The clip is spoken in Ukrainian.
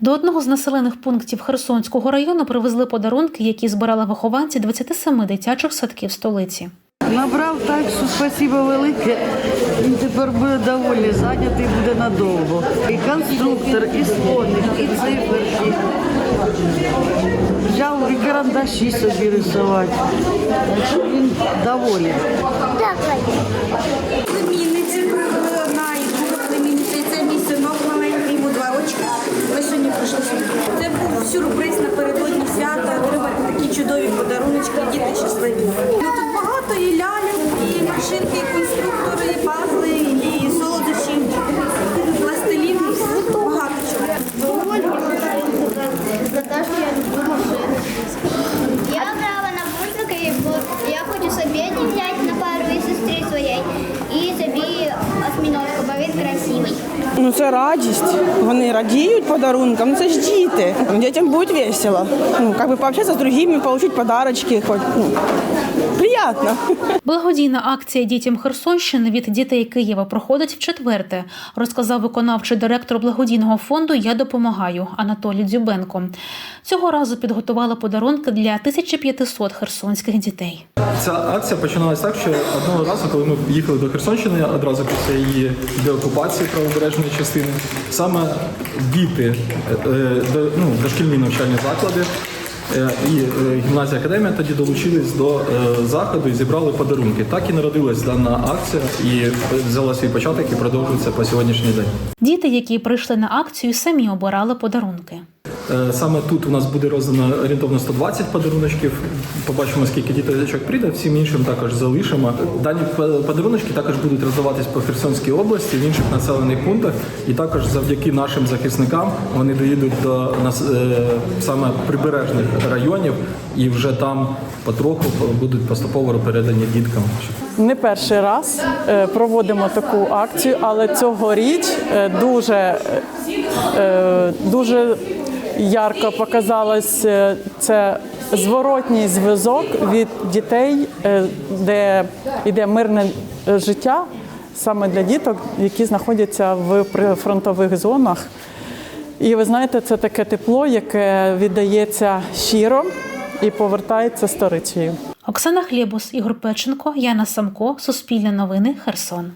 До одного з населених пунктів Херсонського району привезли подарунки, які збирали вихованці 27 дитячих садків столиці. Набрав так, що спасибо велике. Він тепер буде доволі зайнятий буде надовго. І конструктор, і слоник, і циферки. Взяв і карандаші собі рисувати. Що він доволі. Ми сьогодні прийшли сюди. Це був сюрприз напередодні свята, отримати такі чудові подарунки, діти щасливі. Ну це радість. Вони радіють подарункам. Ну це ж діти. Дітям буде весело. Ну, как бы пообщатися з другими, получить подарочки. Хоч, ну, приятно. Благодійна акція дітям Херсонщини від дітей Києва проходить вчетверте, розказав виконавчий директор благодійного фонду Я допомагаю Анатолій Дзюбенко. Цього разу підготували подарунки для 1500 херсонських дітей. Ця акція починалася так, що одного разу, коли ми їхали до Херсонщини, одразу після її деокупації правобережної частини, саме діти, е, е, ну, дошкільні навчальні заклади е, і гімназія академія тоді долучились до заходу і зібрали подарунки. Так і народилась дана акція і взяла свій початок і продовжується по сьогоднішній день. Діти, які прийшли на акцію, самі обирали подарунки. Е, Саме тут у нас буде роздано орієнтовно 120 подаруночків. Побачимо, скільки діточок прийде. Всім іншим також залишимо. Дані подаруночки також будуть роздаватись по Херсонській області, в інших населених пунктах. І також завдяки нашим захисникам вони доїдуть до нас е, саме прибережних районів, і вже там потроху будуть поступово передані діткам. Не перший раз е, проводимо таку акцію, але цьогоріч дуже, дуже ярко показалось е, це зворотній зв'язок від дітей, е, де йде мирне е, життя саме для діток, які знаходяться в прифронтових зонах. І ви знаєте, це таке тепло, яке віддається щиро і повертається сторицею. Оксана Хлєбус, Ігор Печенко, Яна Самко, Суспільне новини, Херсон.